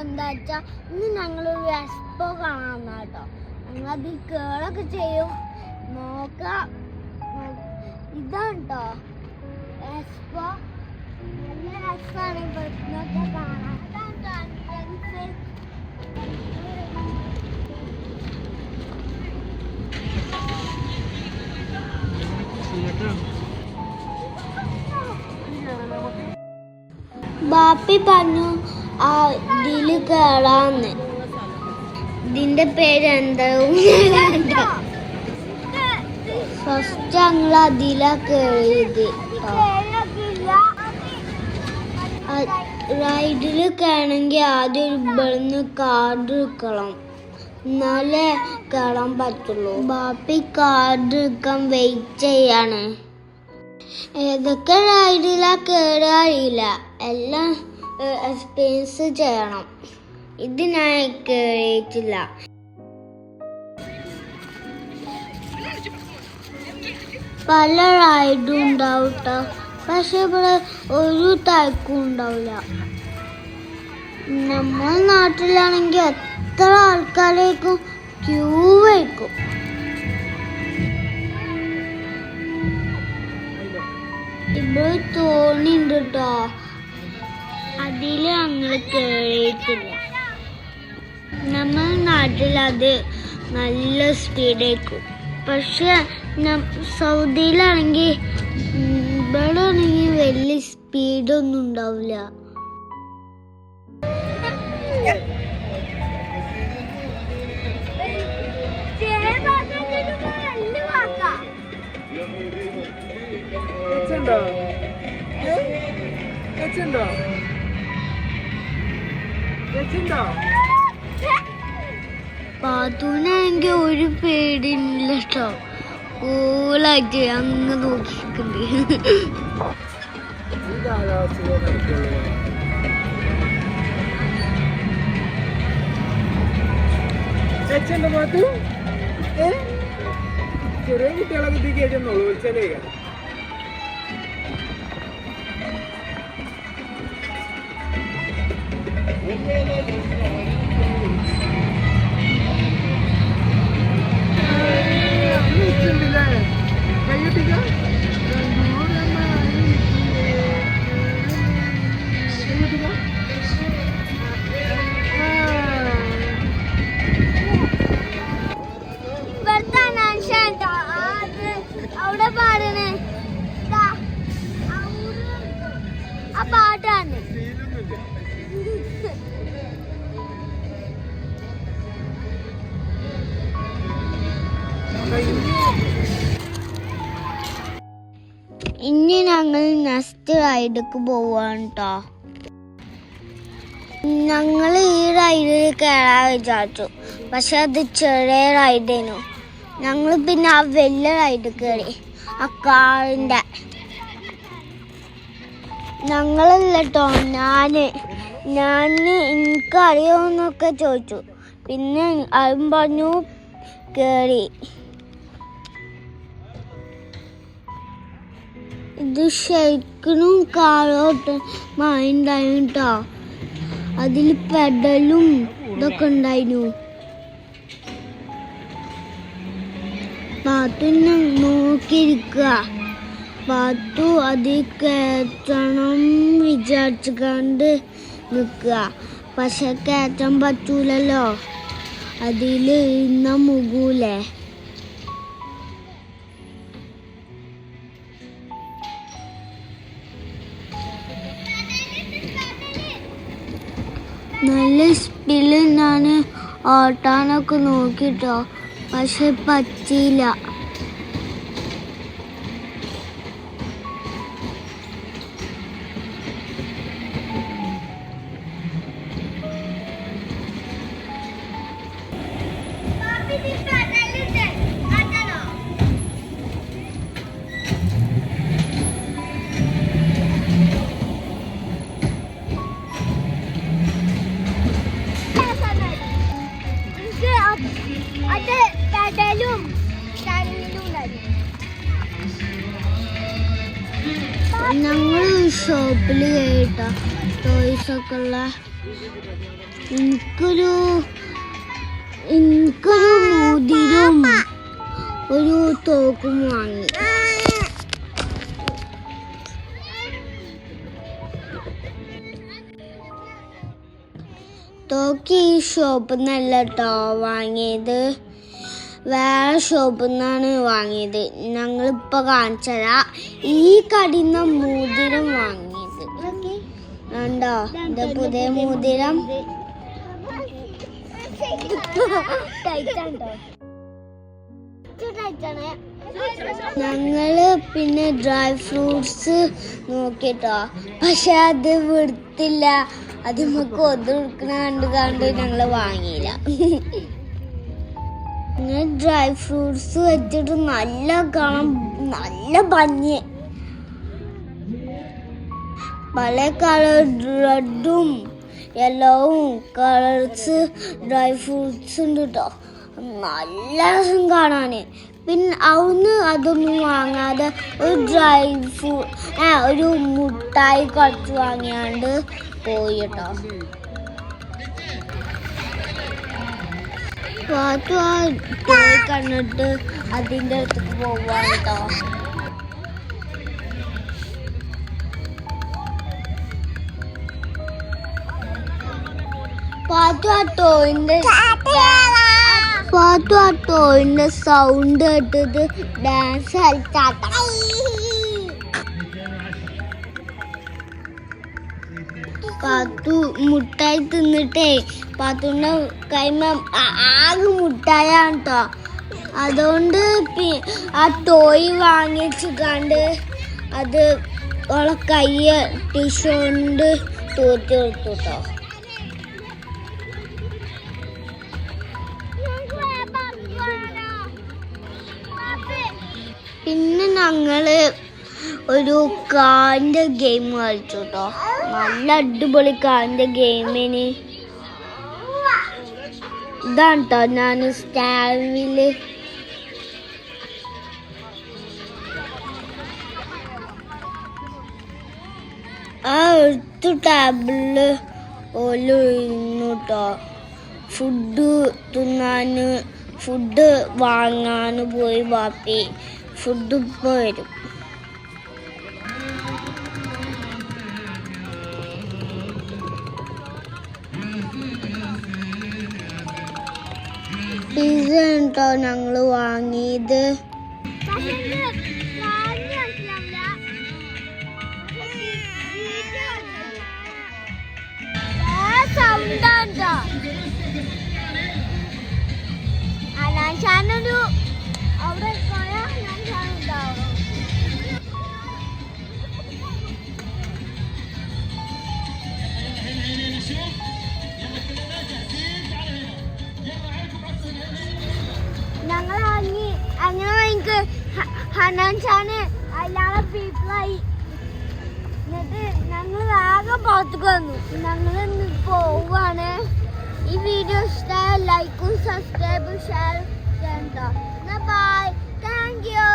എന്താ വെച്ചാ ഇന്ന് ഞങ്ങളൊരു എക്സ്പോ കാണാൻ കേട്ടോ ഞങ്ങൾ അത് കേളൊക്കെ ചെയ്യും. നോക്ക. ഇതാണ് കേട്ടോ എക്സ്പോ നല്ല രസമാണ് ഇവിടുന്നൊക്കെ കാണാൻ. ബാപ്പി പറഞ്ഞു. ആ ഇതിൽ കേറാന്ന്. ഇതിന്റെ പേര് എന്താ ഫസ്റ്റ് ഞങ്ങൾ അതിലാ കേറിയത്. റൈഡിൽ കയറണമെങ്കിൽ ആദ്യം ഒരു ഇവിടുന്ന് കാർഡ് എടുക്കണം. എന്നാലേ കയറാൻ പറ്റുള്ളൂ. ബാപ്പി കാർഡ് എടുക്കാൻ വെയിറ്റ് ചെയ്യാണ്. ഏതൊക്കെ റൈഡിലാ കയറുക അറിയില്ല. എല്ലാം എക്സ്പീരിയൻസ് ചെയ്യണം. ഇത് ഞാൻ കേട്ടില്ല. പല റൈഡും ഉണ്ടാവും കേട്ടോ പക്ഷെ ഇവിടെ ഒരു തിരക്കും ഉണ്ടാവില്ല. നമ്മൾ നാട്ടിലാണെങ്കിൽ എത്ര ആൾക്കാരേക്കും ക്യൂ വയ്ക്കും ഇവിടെ തോന്നിണ്ട് കേട്ടോ അതിൽ ഞങ്ങൾ കേറിയിട്ടില്ല. നമ്മൾ നാട്ടിൽ അത് നല്ല സ്പീഡേക്കും. പക്ഷെ സൗദിയിലാണെങ്കിൽ ഇവിടെ ആണെങ്കിൽ വലിയ സ്പീഡൊന്നും ഉണ്ടാവില്ല വെച്ചുണ്ടോ വെച്ചുണ്ടോ വെച്ചുണ്ടോ പാത്തൂനാണെങ്കിൽ ഒരു പേടിയില്ല കേട്ടോ കൂളായിട്ട് അങ്ങ് ഏ? ചെറിയ കുട്ടികളെ കുട്ടി കയറ്റുന്നുള്ളൂ വിളിച്ചാലേ? അവിടെ പാടണേ. ആ പാട്ടാണ്. ഇനി ഞങ്ങൾ നെക്സ്റ്റ് റൈഡിക്ക് പോവാണ് കേട്ടോ ഞങ്ങൾ ഈ റൈഡിൽ കയറാൻ വിചാരിച്ചു. പക്ഷെ അത് ചെറിയ റൈഡേനു ഞങ്ങൾ പിന്നെ ആ വലിയ റൈഡ് കയറി ആ കാറിന്റെ. ഞങ്ങളല്ല കേട്ടോ ഞാൻ ഞാൻ എനിക്കറിയാമെന്നൊക്കെ ചോദിച്ചു. പിന്നെ അതും പറഞ്ഞു കയറി ഇത് ശരിക്കും കാറോട്ട് മഴണ്ടായിരുന്നു കേട്ടോ അതിൽ പെടലും ഇതൊക്കെ ഉണ്ടായിരുന്നു. പാത്തു നോക്കിയിരിക്കുക. പാത്തു അതിൽ കയറ്റണം വിചാരിച്ചു കണ്ട് നിൽക്കുക. പക്ഷെ കയറ്റാൻ പറ്റൂലല്ലോ. അതിൽ ഇന്ന മുകൂലേ നല്ല സ്പില്ലെന്നാണ് ഓട്ടാനൊക്കെ നോക്കിട്ടോ. പക്ഷെ പറ്റിയില്ല. അത് ഞങ്ങൾ ഷോപ്പിൽ കേട്ടോ ടോയ്സ് ഒക്കെ ഉള്ള എനിക്കൊരു എനിക്കൊരു മുതിരും ഒരു തോക്കും വാങ്ങി. തോക്ക് ഈ ഷോപ്പിൽ നിന്നല്ല കേട്ടോ വാങ്ങിയത്. വേറെ ഷോപ്പിൽ നിന്നാണ് വാങ്ങിയത്. ഞങ്ങളിപ്പോൾ കാണിച്ചതാ. ഈ കടിന്ന മോതിരം വാങ്ങിയത്. കണ്ടോ? ഇത് പുതിയ മോതിരം. ഞങ്ങൾ പിന്നെ ഡ്രൈ ഫ്രൂട്ട്സ് നോക്കിട്ടോ. പക്ഷെ അത് വിടുത്തില്ല. അത് നമുക്ക് ഒതുക്കണ കണ്ട് കണ്ട് ഞങ്ങൾ വാങ്ങിയില്ല. പിന്നെ ഡ്രൈ ഫ്രൂട്ട്സ് വെച്ചിട്ട് നല്ല കാണാൻ നല്ല ഭംഗി. പല കളർ റെഡും യെല്ലോവും കളേഴ്സ് ഡ്രൈ ഫ്രൂട്ട്സ് ഉണ്ട് കേട്ടോ നല്ല രസം കാണാൻ പിന്നെ അവിടുന്ന് അതൊന്നും വാങ്ങാതെ ഒരു ഡ്രൈ ആ ഒരു മുട്ടായി കുറച്ച് വാങ്ങിയാണ്ട് പോയി കേട്ടോ പാത്തു പോയി കണ്ടിട്ട് അതിന്റെ അടുത്തേക്ക് പോവാ കേട്ടോ പാത്തു ആ ടോയിന്റെ പാത്തു ആ ടോയിന്റെ സൗണ്ട് കേട്ടത് ഡാൻസ് കളിച്ചാട്ട. പാത്തു മുട്ടായി തിന്നിട്ടേ. പാത്തുന്റെ കൈമ ആകെ മുട്ടായാണ് കേട്ടോ അതുകൊണ്ട് ആ ടോയ് വാങ്ങിച്ച് കണ്ട് അത് ഓളെ കയ്യ ടിഷ്യൂ കൊണ്ട് തൂത്തി കൊടുത്തു കേട്ടോ പിന്നെ ഞങ്ങൾ ഒരു കാന്റെ ഗെയിം കളിച്ചു കേട്ടോ നല്ല അടിപൊളി കാന്റെ ഗെയിമിന് ഇതാണ് കേട്ടോ ഞാൻ സ്റ്റാവിൽ ആ എടുത്ത കേട്ടോ ഫുഡ് തിന്നാന് ഫുഡ് വാങ്ങാന് പോയി ബാപ്പി ഫുഡ് ഇപ്പോൾ വരും പിസ്സ ഉണ്ടോ? ഞങ്ങൾ വാങ്ങിയത്. ആകെ പുറത്തേക്ക് വന്നു ഞങ്ങൾ ഇന്ന് പോവാണ് ഈ വീഡിയോ ഇഷ്ടമായ ലൈക്കും സബ്സ്ക്രൈബും ഷെയർ ചെയ്യണ്ടോ ബൈ താങ്ക് യു